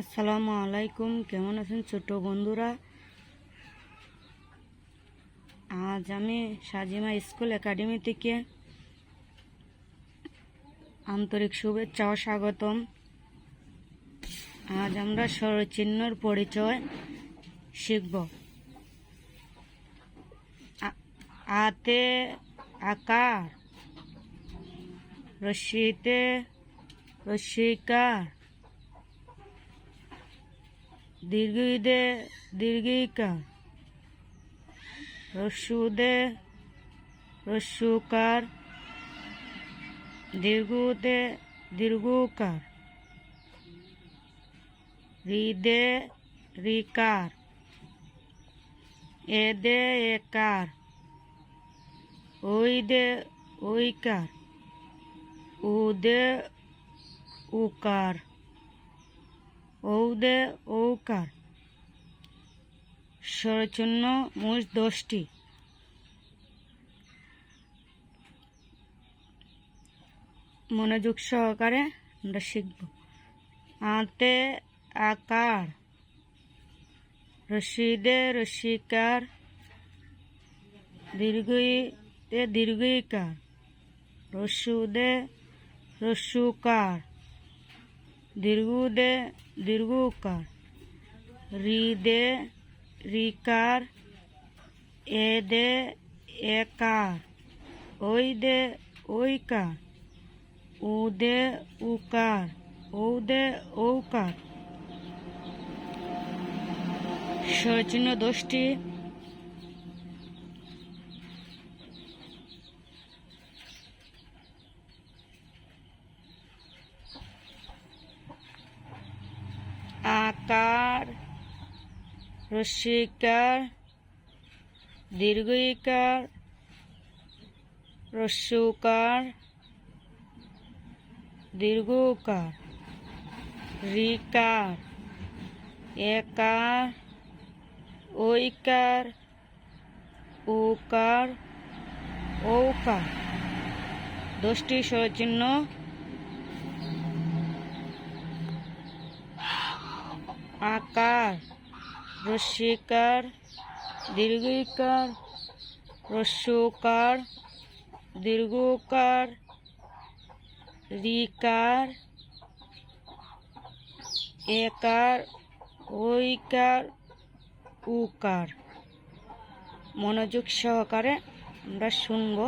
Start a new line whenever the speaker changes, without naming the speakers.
আসসালামু আলাইকুম, কেমন আছেন ছোট বন্ধুরা? আজ আমি সাজিমা স্কুল একাডেমি থেকে আন্তরিক শুভেচ্ছা ও স্বাগতম। আজ আমরা স্বরচিহ্নর পরিচয় শিখব। আতে আকার, রশ্মিতে রশ্মিকার দীর্ঘিদে দীর্ঘিকার রস্যুদে রস্যুকার দীর্ঘুদে দীর্ঘকার হৃদে রিকার এদে একার ওইদে ওইকার উদে উকার ঔদে ঔকার স্বরচিহ্ন মোট দশটি। মনোযোগ সহকারে আমরা শিখব। আতে আকার। রশিদে রশিকার। দীর্ঘইতে দীর্ঘইকার। দীর্ঘুদে দীর্ঘকার। হৃদে রিকার এদে একার। ওইদে ওইকার উদে উকার ঔদে ঔকার। স্বরচিহ্ন দোষটি আকার রস্মিকার দীর্ঘিকার রস্যুকার দীর্ঘকার রিকার একার ঐকার উকার ঔকার। দশটি স্বরচিহ্ন আকার রস্মিকার দীর্ঘিকার রস্যকার দীর্ঘকার রিকার একার ঐকার উকার। মনোযোগ সহকারে আমরা শুনব।